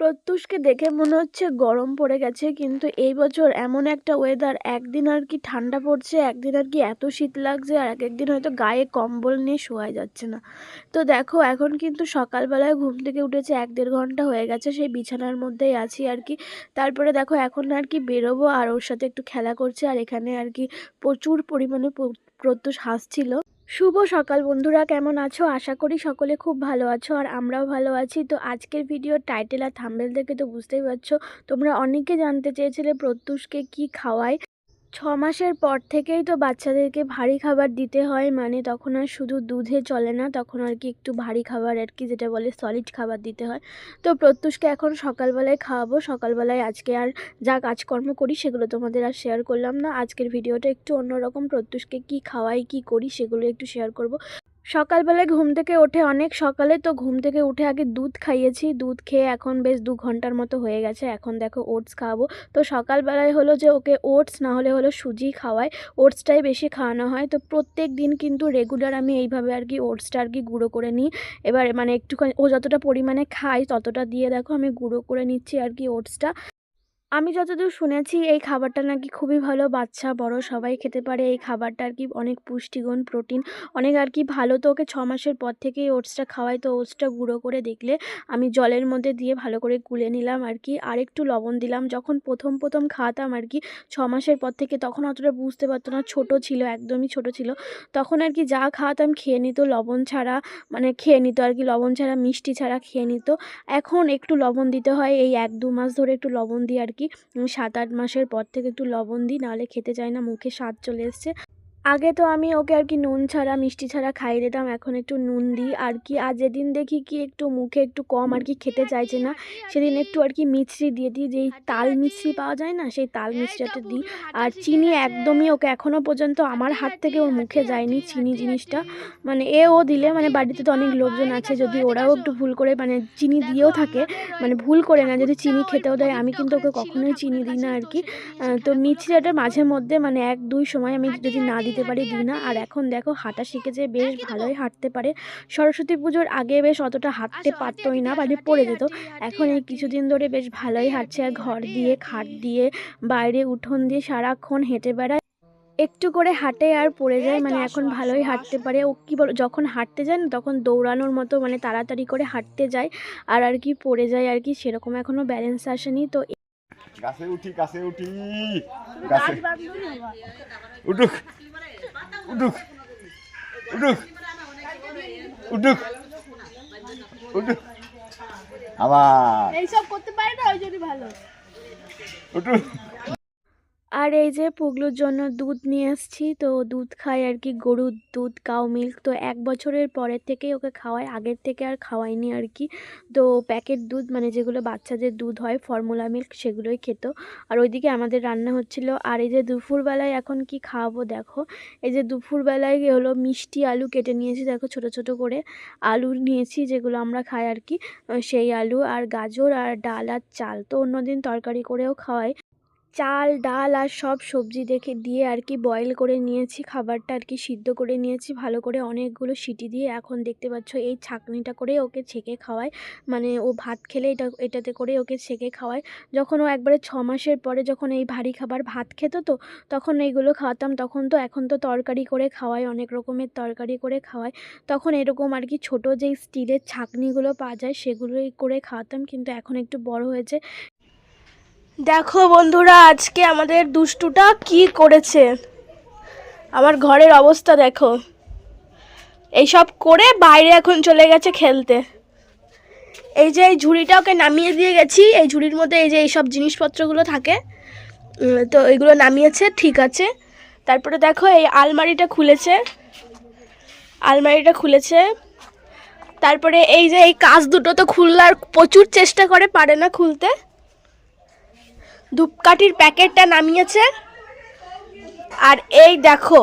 প্রত্যুষকে দেখে মনে হচ্ছে গরম পড়ে গেছে, কিন্তু এই বছর এমন একটা ওয়েদার একদিন আর কি ঠান্ডা পড়ছে, একদিন আর কি এত শীত লাগছে, আর এক একদিন হয়তো গায়ে কম্বল নিয়ে শোয়া যাচ্ছে না। তো দেখো, এখন কিন্তু সকালবেলায় ঘুম থেকে উঠেছে, এক দেড় ঘণ্টা হয়ে গেছে, সেই বিছানার মধ্যেই আছি আর কি। তারপরে দেখো, এখন আর কি বেরোবো, আর ওর সাথে একটু খেলা করছে, আর এখানে আর কি প্রচুর পরিমাণে প্র- প্রত্যুষ হাসছিল। শুভ সকাল বন্ধুরা, কেমন আছো? আশা করি সকলে খুব ভালো আছো আর আমরাও ভালো আছি। তো আজকের ভিডিওর টাইটেল আর থাম্বেল দেখে তো বুঝতেই পারছ, তোমরা অনেকে জানতে চেয়েছিলে প্রত্যুষকে কি খাওয়ায়। ছ মাসের পর থেকেই তো বাচ্চাদেরকে ভারী খাবার দিতে হয় মানে তখন আর শুধু দুধে চলে না, তখন আর কি একটু ভারী খাবার আর কি যেটা বলে সলিড খাবার দিতে হয়। তো প্রত্যুষকে এখন সকালবেলায় খাওয়াবো, সকালবেলায় আজকে আর যা কাজকর্ম করি সেগুলো তোমাদের আর শেয়ার করলাম না। আজকের ভিডিওটা একটু অন্যরকম, প্রত্যুষকে কি খাওয়াই, কি করি সেগুলো একটু শেয়ার করব। সকালবেলায় ঘুম থেকে ওঠে অনেক সকালে। তো ঘুম থেকে উঠে আগে দুধ খাইয়েছি। দুধ খেয়ে এখন বেশ দু ঘণ্টার মতো হয়ে গেছে। এখন দেখো ওটস খাওয়াবো তো সকালবেলায় হলো যে ওকে ওটস, না হলে হলো সুজি খাওয়ায় ওটসটাই বেশি খাওয়ানো হয়। তো প্রত্যেক দিন কিন্তু রেগুলার আমি এইভাবে আর কি ওটসটা আর কি গুঁড়ো করে নিই। এবার মানে একটুখানি ও যতটা পরিমাণে খায় ততটা দিয়ে দেখো আমি গুঁড়ো করে নিচ্ছি আর কি ওটসটা। আমি যতদূর শুনেছি, এই খাবারটা নাকি খুবই ভালো বাচ্চা, বড় সবাই খেতে পারে। এই খাবারটা আর কি অনেক পুষ্টিগুণ, প্রোটিন, অনেক আর কি ভালো। তো ওকে ছ মাসের পর থেকেই ওটসটা খাওয়াই, তো ওটসটা গুঁড়ো করে দেখলে আমি জলের মধ্যে দিয়ে ভালো করে গুলে নিলাম আর কি। আর একটু লবণ দিলাম। যখন প্রথম প্রথম খাওয়াতাম আর কি ছ মাসের পর থেকে, তখন অতটা বুঝতে পারতো না, ছোট ছিল, একদমই ছোট ছিল। তখন আর কি যা খাওয়াতাম খেয়ে নিত, লবণ ছাড়া মানে খেয়ে নিত আর কি, লবণ ছাড়া, মিষ্টি ছাড়া খেয়ে নিত। এখন একটু লবণ দিতে হয়, এই এক, দু মাস ধরে একটু লবণ দিয়ে আর কি সাত আট মাসের পর থেকে একটু লবণ দিই, নাহলে খেতে চায় না, মুখে স্বাদ চলে এসছে। আগে তো আমি ওকে আর কি নুন ছাড়া, মিষ্টি ছাড়া খাইয়ে দিতাম, এখন একটু নুন দিই। আর কি আর যেদিন দেখি কি একটু মুখে একটু কম আর কি খেতে চাইছে না, সেদিন একটু আর কি মিছরি দিয়ে দিই, যেই তাল মিছরি পাওয়া যায় না, সেই তাল মিছরিটা দিই। আর চিনি একদমই ওকে এখনও পর্যন্ত আমার হাত থেকে ওর মুখে যায়নি চিনি জিনিসটা। মানে এ ও দিলে মানে বাড়িতে তো অনেক লোকজন আছে, যদি ওরাও একটু ভুল করে মানে চিনি দিয়েও থাকে মানে ভুল করে না, যদি চিনি খেতেও দেয়, আমি কিন্তু ওকে কখনোই চিনি দিই না আর কি। তো মিছরিটা মাঝে মধ্যে মানে এক, দুই সময় আমি যদি না দিতে পারি দিই না আর এখন দেখো হাঁটা শিখেছে বেশ ভালোই হাঁটতে পারে। সরস্বতী পুজোর আগে বেশ অতটা হাঁটতে পারতোই না মানে পড়ে যেত। এখন এই কিছুদিন ধরে বেশ ভালোই হাঁটছে। আর ঘর দিয়ে খাট দিয়ে বাইরে উঠোন দিয়ে সারাক্ষণ হেঁটে বেড়ায়। একটু করে হাঁটে আর পড়ে যায় মানে এখন ভালোই হাঁটতে পারে। ও কী বল যখন হাঁটতে যায় না তখন দৌড়ানোর মতো মানে তাড়াতাড়ি করে হাঁটতে যায়। আর আর কি পড়ে যায় আর কি সেরকম এখনও ব্যালেন্স আসেনি। তো গাছে উঠি গাছে উঠি। গাছে উঠুক। উঠুক। উঠুক। উঠুক। উঠুক। আবার। এইসব করতে পারে না ওই জন্য ভালো। উঠুক। আর এই যে পুগলুর জন্য দুধ নিয়ে এসেছি তো দুধ খায় আর কি, গরুর দুধ কাউ মিল্ক তো এক বছরের পরের থেকেই ওকে খাওয়াই, আগের থেকে আর খাওয়াইনি আর কি। তো প্যাকেট দুধ মানে যেগুলো বাচ্চাদের দুধ হয় ফর্মুলা মিল্ক সেগুলোই খেত। আর ওইদিকে আমাদের রান্না হচ্ছিল, আর এই যে দুপুরবেলায় এখন কি খাওয়াবো দেখো, এই যে দুপুরবেলায় হলো মিষ্টি আলু কেটে নিয়েছি, দেখো ছোট ছোট করে আলু নিয়েছি, যেগুলো আমরা খাই আর কি, সেই আলু আর গাজর আর ডাল আর চাল, তো অন্যদিন তরকারি করেও খাওয়াই। চাল, ডাল আর সব সবজি দেখে দিয়ে আর কি বয়েল করে নিয়েছি, খাবারটা আর কি সিদ্ধ করে নিয়েছি, ভালো করে অনেকগুলো সিটি দিয়ে। এখন দেখতে পাচ্ছ এই ছাঁকনিটা করে ওকে ছেঁকে খাওয়ায় মানে ও ভাত খেলে এটা, এটাতে করে ওকে ছেঁকে খাওয়ায় যখন ও একবারে ছ মাসের পরে যখন এই ভারী খাবার ভাত খেত তো, তখন এইগুলো খাওয়াতাম। তখন তো এখন তো তরকারি করে খাওয়াই, অনেক রকমের তরকারি করে খাওয়াই। তখন এরকম আর কি ছোটো যেই স্টিলের ছাঁকনিগুলো পাওয়া যায়, সেগুলোই করে খাওয়াতাম। কিন্তু এখন একটু বড় হয়েছে। দেখো বন্ধুরা, আজকে আমাদের দুষ্টুটা কি করেছে? আমার ঘরের অবস্থা দেখো। এইসব করে বাইরে এখন চলে গেছে খেলতে। এই যে এই ঝুড়িটা ওকে নামিয়ে দিয়ে গেছি। এই ঝুড়ির মধ্যে এই যে এইসব জিনিসপত্রগুলো থাকে তো এগুলো নামিয়েছে, ঠিক আছে। তারপরে দেখো এই আলমারিটা খুলেছে। আলমারিটা খুলেছে। তারপরে এই যে এই কাজ দুটো তো খুললার প্রচুর চেষ্টা করে, পারে না খুলতে। ধূপকাঠির প্যাকেটটা নামিয়েছে। আর এই দেখো,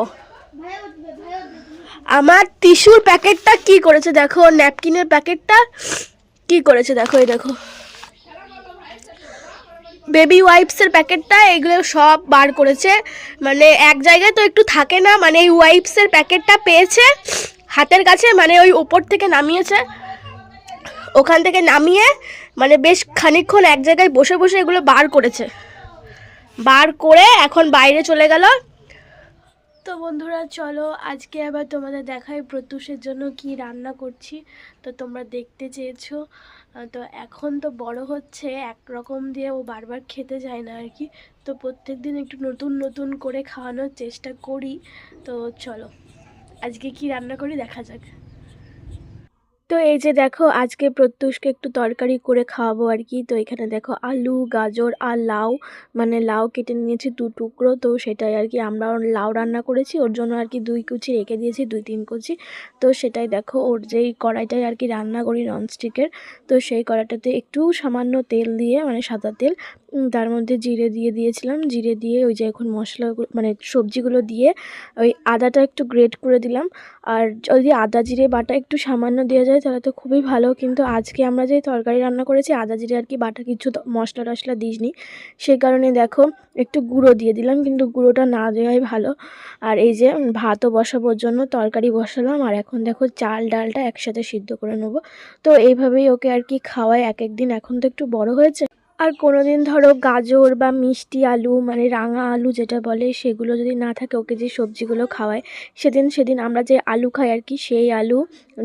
আমার টিস্যুর প্যাকেটটা কি করেছে দেখো, ন্যাপকিনের প্যাকেটটা কি করেছে দেখো, এই দেখো। বেবি ওয়াইপসের প্যাকেটটা, এগুলো সব বার করেছে। মানে এক জায়গায় তো একটু থাকে না মানে এই ওয়াইপসের প্যাকেটটা পেয়েছে, হাতের কাছে মানে ওই ওপর থেকে নামিয়েছে। ওখান থেকে নামিয়ে মানে বেশ খানিকক্ষণ এক জায়গায় বসে বসে এগুলো বার করেছে। বার করে এখন বাইরে চলে গেল। তো বন্ধুরা, চলো আজকে আবার তোমাদের দেখাই প্রত্যুষের জন্য কি রান্না করছি। তো তোমরা দেখতে চেয়েছো। তো এখন তো বড় হচ্ছে, এক রকম দিয়ে ও বারবার খেতে যায় না আর কি। তো প্রত্যেক দিন একটু নতুন নতুন করে খাওয়ানোর চেষ্টা করি। তো চলো, আজকে কি রান্না করি দেখা যাক। তো এই যে দেখো, আজকে প্রত্যুষকে একটু তরকারি করে খাওয়াবো আর কি। তো এখানে দেখো আলু, গাজর আর লাউ মানে লাউ কেটে নিয়েছি দু টুকরো। তো সেটাই আর কি, আমরা লাউ রান্না করেছি, ওর জন্য আর কি দুই কুচি রেখে দিয়েছি, দুই তিন কুচি। তো সেটাই দেখো, ওর যেই কড়াইটাই আর কি রান্না করি ননস্টিকের তো সেই কড়াইটাতে একটু সামান্য তেল দিয়ে মানে সাদা তেল তার মধ্যে জিরে দিয়ে দিয়েছিলাম। জিরে দিয়ে ওই যে এখন মশলাগুলো মানে সবজিগুলো দিয়ে ওই আদাটা একটু গ্রেট করে দিলাম। আর যদি আদা জিরে বাটা একটু সামান্য দেওয়া যায় তাহলে তো খুবই ভালো। কিন্তু আজকে আমরা যে তরকারি রান্না করেছি, আদা জিরে আর কি বাটা কিছু মশলা টশলা দিইনি। সেই কারণে দেখো একটু গুঁড়ো দিয়ে দিলাম, কিন্তু গুঁড়োটা না দেওয়াই ভালো। আর এই যে ভাতও বসাবোর জন্য তরকারি বসালাম। আর এখন দেখো চাল, ডালটা একসাথে সিদ্ধ করে নেব। তো এইভাবেই ওকে আর কি খাওয়ায় এক একদিন এখন তো একটু বড় হয়েছে। আর কোনো দিন ধরো গাজর বা মিষ্টি আলু মানে রাঙা আলু যেটা বলে, সেগুলো যদি না থাকে, ওকে যে সবজিগুলো খাওয়ায়, সেদিন সেদিন আমরা যে আলু খাই আর কি, সেই আলু,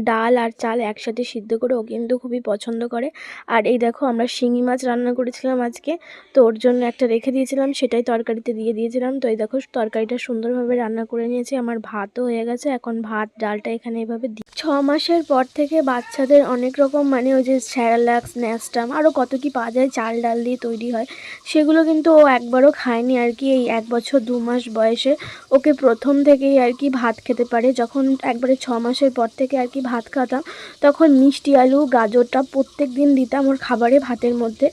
ডাল আর চাল একসাথে সিদ্ধ করে ও কিন্তু খুবই পছন্দ করে। আর এই দেখো আমরা শিঙি মাছ রান্না করেছিলাম আজকে, তো ওর জন্য একটা রেখে দিয়েছিলাম, সেটাই তরকারিতে দিয়ে দিয়েছিলাম। তো এই দেখো তরকারিটা সুন্দরভাবে রান্না করে নিয়েছি, আমার ভাতও হয়ে গেছে, এখন ভাত, ডালটা এখানে এভাবে দিই ছ মাসের পর থেকে বাচ্চাদের অনেক রকম মানে ওই যে স্যারালাক্স ন্যাস্টাম আরও কত কি পাওয়া যায়, চাল ডাল দিয়ে তৈরি হয়, সেগুলো কিন্তু ও একবারও খায়নি আর কি এই এক বছর দু মাস বয়সে। ওকে প্রথম থেকেই আর কি ভাত খেতে পারে, যখন একবারে ছ মাসের পর থেকে আর কি ভাত খাতাম, তখন মিষ্টি আলু, গাজরটা প্রত্যেক দিন দিতাম ওর খাবারে ভাতের মধ্যে।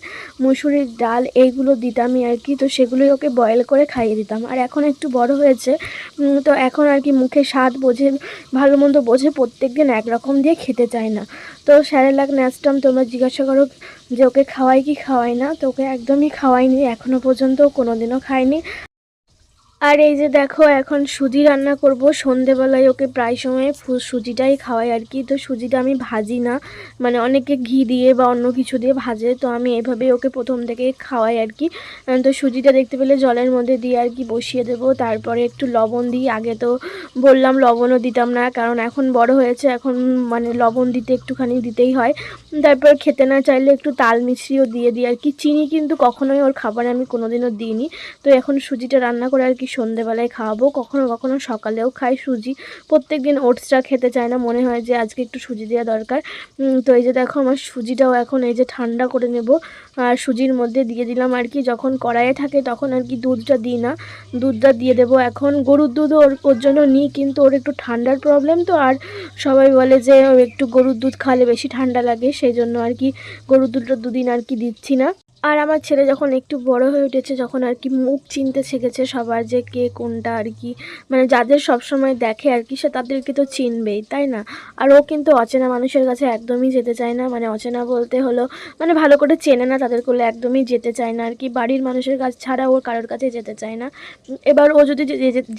মুসুরির ডাল এইগুলো দিতামই আর কি, তো সেগুলোই ওকে বয়েল করে খাইয়ে দিতাম। আর এখন একটু বড় হয়েছে তো এখন আর কি মুখে স্বাদ বোঝে, ভালো মন্দ বোঝে, প্রত্যেক দিন একরকম দিয়ে খেতে চায় না। তো স্যারেলাক ন্যাস্টাম, তোমরা জিজ্ঞাসা করো যে ওকে খাওয়াই কি খাওয়াই না তো ওকে একদমই খাওয়াইনি এখনও পর্যন্ত কোনোদিনও খায়নি। আর এই যে দেখো, এখন সুজি রান্না করব। সন্ধেবেলায় ওকে প্রায় সময় সুজিটাই খাওয়াই আর কি। তো সুজিটা আমি ভাজি না। মানে অনেকে ঘি দিয়ে বা অন্য কিছু দিয়ে ভাজে, তো আমি এভাবেই ওকে প্রথম থেকে খাওয়াই আর কি। তো সুজিটা দেখতে পেলে জলের মধ্যে দিয়ে আর কি বসিয়ে দেবো। তারপরে একটু লবণ দিই। আগে তো বললাম লবণও দিতাম না, কারণ এখন বড় হয়েছে। এখন মানে লবণ দিতে একটুখানি দিতেই হয়। তারপর খেতে না চাইলে একটু তাল মিছরিও দিয়ে দিই আর কি। চিনি কিন্তু কখনোই ওর খাবারে আমি কোনোদিনও দিইনি। তো এখন সুজিটা রান্না করে আর কি সন্ধেবেলায় খাওয়াবো, কখনো কখনো সকালেও খাই সুজি। প্রত্যেক দিন ওটসটা খেতে চায় না, মনে হয় যে আজকে একটু সুজি দেওয়া দরকার। তো এই যে দেখো আমার সুজিটাও এখন এই যে ঠান্ডা করে নেব, আর সুজির মধ্যে দিয়ে দিলাম আর কি, যখন কড়াইয়ে থাকে তখন আর কি দুধটা দিই না। দুধটা দিয়ে দেবো এখন, গরুর দুধ ওর ওর জন্য নিই, কিন্তু ওর একটু ঠান্ডার প্রবলেম তো, আর সবাই বলে যে একটু গরুর দুধ খালে বেশি ঠান্ডা লাগে, সেই জন্য আর কি গরুর দুধটা দুদিন আর কি দিচ্ছি না। আর আমার ছেলে যখন একটু বড় হয়ে উঠেছে, যখন আর কি মুখ চিনতে শিখেছে সবার যে কে কোনটা আর কি মানে যাদের সব সময় দেখে আর কি, সে তাদেরকে তো চিনবেই, তাই না? আর ও কিন্তু অচেনা মানুষের কাছে একদমই যেতে চায় না মানে অচেনা বলতে হলো মানে ভালো করে চেনে না, তাদের কোলে একদমই যেতে চায় না আর কি, বাড়ির মানুষের কাছ ছাড়া ওর কারোর কাছে যেতে চায় না। এবার ও যদি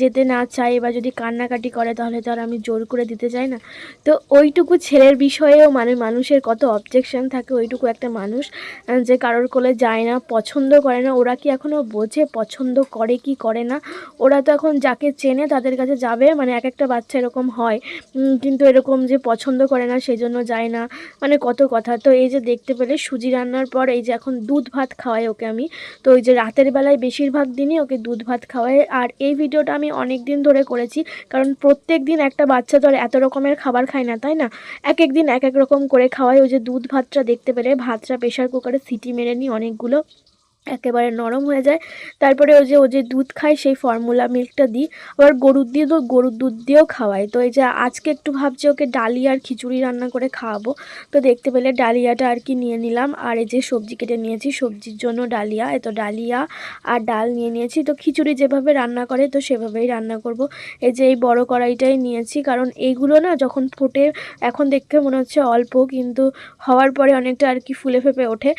যেতে না চায়, এবার যদি কান্নাকাটি করে, তাহলে তো আর আমি জোর করে দিতে চাই না। তো ওইটুকু ছেলের বিষয়েও মানে মানুষের কত অবজেকশন থাকে, ওইটুকু একটা মানুষ যে কারোর কোলে যায় না, পছন্দ করে না। ওরা কি এখনও বোঝে পছন্দ করে কি করে না? ওরা তো এখন যাকে চেনে তাদের কাছে যাবে মানে এক একটা বাচ্চা এরকম হয়। কিন্তু এরকম যে পছন্দ করে না সেই জন্য যায় না। মানে কত কথা। তো এই যে দেখতে পেলে সুজি রান্নার পর এই যে এখন দুধ ভাত খাওয়াই ওকে আমি। তো ওই যে রাতের বেলায় বেশিরভাগ দিনই ওকে দুধ ভাত খাওয়াই। আর এই ভিডিওটা আমি অনেক দিন ধরে করেছি, কারণ প্রত্যেক দিন একটা বাচ্চা তো আর এত রকমের খাবার খায় না, তাই না? এক এক দিন এক এক রকম করে খাওয়াই। ওই যে দুধ ভাতটা দেখতে পেলে, ভাতটা প্রেশার কুকারে সিটি মেরে নিই অনেকগুলো একেবারে নরম হয়ে যায়। তারপরে ওই যে, ও যে দুধ খায়, সেই ফর্মুলা মিল্কটা দিই। আবার গরুর দিয়ে তো গরুর দুধ দিয়েও খাওয়াই। তো এই যে, আজকে একটু ভাবছি ওকে ডালিয়া আর খিচুড়ি রান্না করে খাওয়াবো। তো দেখতে পেলে ডালিয়াটা আর কি নিয়ে নিলাম। আর এই যে, সবজি কেটে নিয়েছি, সবজির জন্য ডালিয়া। এ তো ডালিয়া আর ডাল নিয়ে নিয়েছি। তো খিচুড়ি যেভাবে রান্না করে, তো সেভাবেই রান্না করব। এই যে, এই বড় কড়াইটাই নিয়েছি। কারণ এইগুলো না যখন ফোটে, এখন দেখতে মনে হচ্ছে অল্প, কিন্তু হওয়ার পরে অনেকটা আর কি ফুলে ফেপে ওঠে।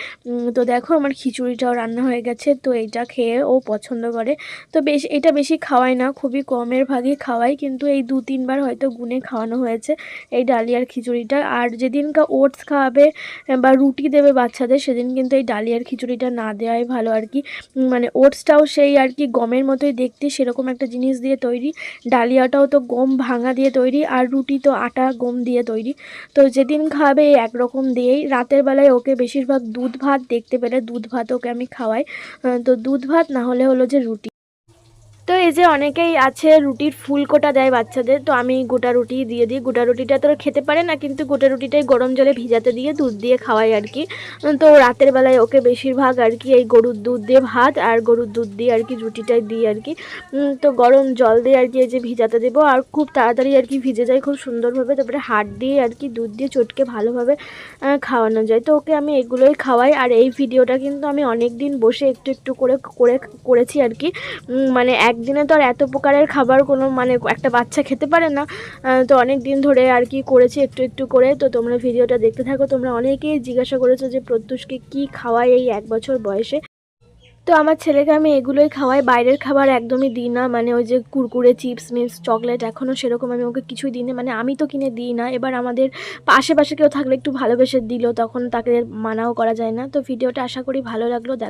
তো দেখো, আমার খিচুড়িটাও রান্না খাওয়ানো হয়ে গেছে, তো এইটা খেয়ে ও পছন্দ করে। তো বেশ, এটা বেশি খাওয়াই না, খুবই কমের ভাগই খাওয়াই কিন্তু এই দু তিনবার হয়তো গুনে খাওয়ানো হয়েছে এই ডালিয়ার খিচুড়িটা। আর যেদিনকা ওটস খাওয়াবে বা রুটি দেবে বাচ্চাদের, সেদিন কিন্তু এই ডালিয়ার খিচুড়িটা না দেওয়াই ভালো আর কি। মানে ওটসটাও সেই আর কি গমের মতোই দেখতে, সেরকম একটা জিনিস দিয়ে তৈরি। ডালিয়াটাও তো গম ভাঙা দিয়ে তৈরি, আর রুটি তো আটা, গম দিয়ে তৈরি। তো যেদিন খাবে একরকম দিয়েই। রাতের বেলায় ওকে বেশিরভাগ দুধ ভাত দেখতে পেলে, দুধ ভাত ওকে আমি খাওয়াই তো দুধ ভাত না হলে হলো যে রুটি। তো এই যে অনেকেই আছে রুটির ফুলকোটা দেয় বাচ্চাদের, তো আমি গোটা রুটি দিয়ে দিই। গোটা রুটিটা তো খেতে পারে না, কিন্তু গোটা রুটিটাই গরম জলে ভিজাতে দিয়ে দুধ দিয়ে খাওয়াই আর কি। তো রাতের বেলায় ওকে বেশিরভাগ আর কি এই গরুর দুধ দিয়ে ভাত আর গরুর দুধ দিয়ে আর কি রুটিটাই দিই আর কি। তো গরম জল দিয়ে আর কি এই যে ভিজাতে দেবো আর খুব তাড়াতাড়ি আর কি ভিজে যায়, খুব সুন্দরভাবে। তারপরে হাট দিয়ে আর কি দুধ দিয়ে চটকে ভালোভাবে খাওয়ানো যায়। তো ওকে আমি এগুলোই খাওয়াই আর এই ভিডিওটা কিন্তু আমি অনেক দিন বসে একটু একটু করে করে, করেছি আর কি। মানে একদিনে তো আর এত প্রকারের খাবার কোনো মানে একটা বাচ্চা খেতে পারে না। তো অনেক দিন ধরে আর কি করেছি একটু একটু করে। তো তোমরা ভিডিওটা দেখতে থাকো। তোমরা অনেকেই জিজ্ঞাসা করেছ যে প্রত্যুষকে কি খাওয়াই এই এক বছর বয়সে। তো আমার ছেলেকে আমি এগুলোই খাওয়াই। বাইরের খাবার একদমই দিই না। মানে ওই যে কুরকুরে, চিপস, মিপস, চকলেট এখনও সেরকম আমি ওকে কিছুই দিই না মানে আমি তো কিনে দিই না। এবার আমাদের আশেপাশে কেউ থাকলে একটু ভালোবেসে দিল, তখন তাকে মানাও করা যায় না। তো ভিডিওটা আশা করি ভালো লাগল। দেখ